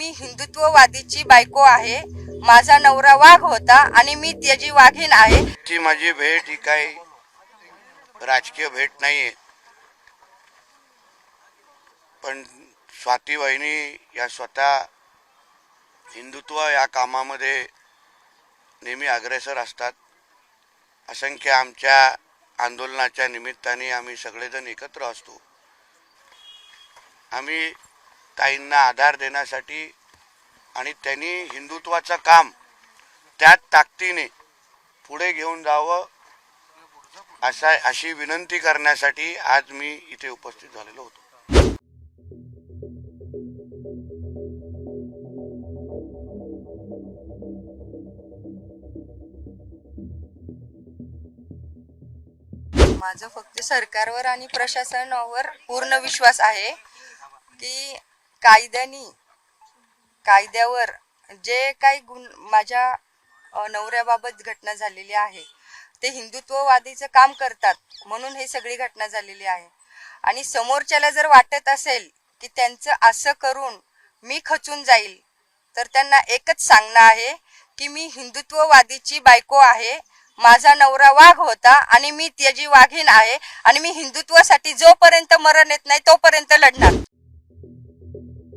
मी हिंदुत्ववादीची बायको आहे. माझा नवरा वाघ होता आणि मी त्याची वाघीण आहे. ती माझी भेट ही काही राजकीय भेट नाहीये. पण स्वाती वहिनी या स्वतः हिंदुत्व या कामामध्ये नेहमी अग्रेसर असतात. असंख्य आमच्या आंदोलनाच्या निमित्ताने आम्ही सगळेजण एकत्र असतो. आम्ही ताईंना आधार देण्यासाठी आणि त्यांनी हिंदुत्वाचं काम त्यात ताकदीने पुढे घेऊन जावं असा अशी विनंती करण्यासाठी आज मी इथे उपस्थित झालेलो होतो. माझं फक्त सरकारवर आणि प्रशासनावर पूर्ण विश्वास आहे की कायद्यानी कायद्यावर जे काही गुण माझ्या नवऱ्याबाबत घटना झालेली आहे ते हिंदुत्ववादीचं काम करतात म्हणून हे सगळी घटना झालेली आहे. आणि समोरच्याला जर वाटत असेल की त्यांचं असं करून मी खचून जाईल तर त्यांना एकच सांगणं आहे की मी हिंदुत्ववादीची बायको आहे माझा नवरा वाघ होता आणि मी त्याची वाघीण आहे आणि मी हिंदुत्वासाठी जोपर्यंत मरण येत नाही तोपर्यंत लढणार.